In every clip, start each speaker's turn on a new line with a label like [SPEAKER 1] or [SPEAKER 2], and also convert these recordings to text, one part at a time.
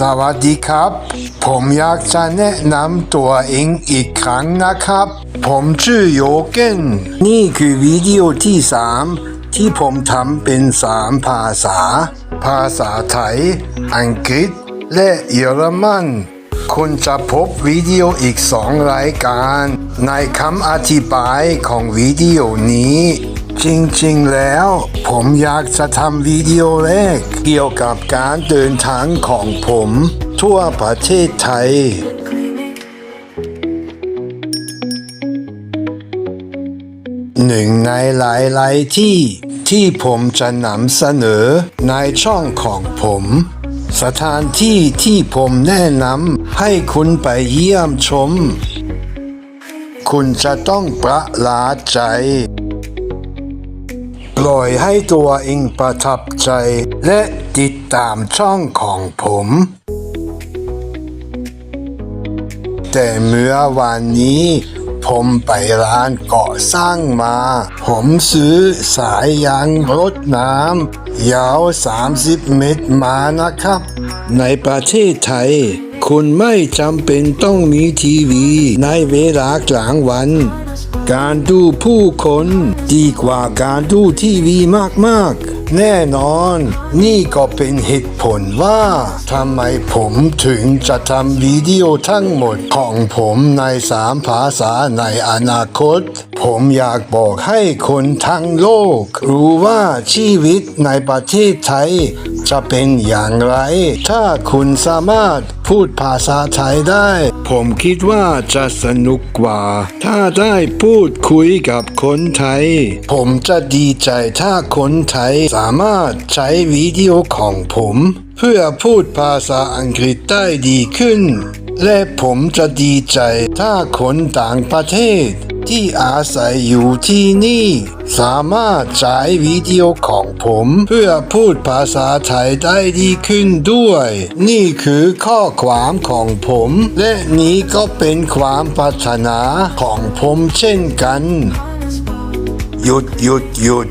[SPEAKER 1] สวัสดีครับ ผมอยากจะแนะนำตัวเองอีกครั้งนะครับ ผมชื่อโยเกนนี่คือวิดีโอที่ 3 ที่ผมทำเป็น 3 ภาษา ภาษาไทย อังกฤษ และเยอรมันคุณจะพบวิดีโออีกสองรายการ ในคำอธิบายของวิดีโอนี้ จริงๆแล้ว ผมอยากจะทำวิดีโอแรก เกี่ยวกับการเดินทางของผม ทั่วประเทศไทย หนึ่งในหลายๆที่ที่ผมจะนำเสนอในช่องของผม สถานที่ที่ผมแนะนำให้คุณไปเยี่ยมชม คุณจะต้องประหลาดใจ ปล่อยให้ตัวเองประทับใจ และติดตามช่องของผม แต่เมื่อวันนี้ผมไปร้านก่อสร้างมา ผมซื้อสายยางรถน้ำยาว 30 เมตรมานะครับ ในประเทศไทย คุณไม่จำเป็นต้องมีทีวีในเวลากลางวัน การดูผู้คนดีกว่าการดูทีวีมากๆ แน่นอน นี่ก็เป็นเหตุผลว่าทำไมผมถึงจะทำวิดีโอทั้งหมดของผมในสามภาษาในอนาคต ผมอยากบอกให้คนทั้งโลก รู้ว่าชีวิตในประเทศไทย จะเป็นอย่างไร ถ้าคุณสามารถพูดภาษาไทยได้ ผมคิดว่าจะสนุกกว่า ถ้าได้พูดคุยกับคนไทย ผมจะดีใจถ้าคนไทยสามารถใช้วิดีโอของผม เพื่อพูดภาษาอังกฤษได้ดีขึ้น และผมจะดีใจถ้าคนต่างประเทศ ที่อาศัยอยู่ที่นี่ สามารถใช้วิดีโอของผม เพื่อพูดภาษาไทยได้ดีขึ้นด้วย นี่คือข้อความของผม และนี้ก็เป็นความปรารถนาของผมเช่นกัน หยุดหยุดหยุด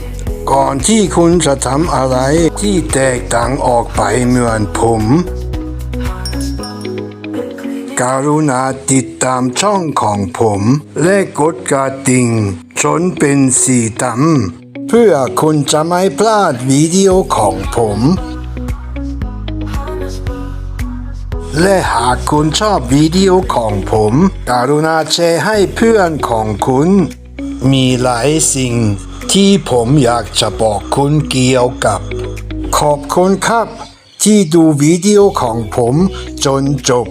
[SPEAKER 1] ก่อนที่คุณจะทำอะไรที่แตกต่างออกไปเหมือนผม การุณาติดตามช่องของผม และกดกระดิ่งจนเป็นสีดำเพื่อคุณจะไม่พลาดวิดีโอของผม และหากคุณชอบวิดีโอของผม การุณาแชร์ให้เพื่อนของคุณ มีหลายสิ่งที่ผมอยากจะบอกคุณเกี่ยวกับ ขอบคุณครับที่ดูวิดีโอของผมจนจบ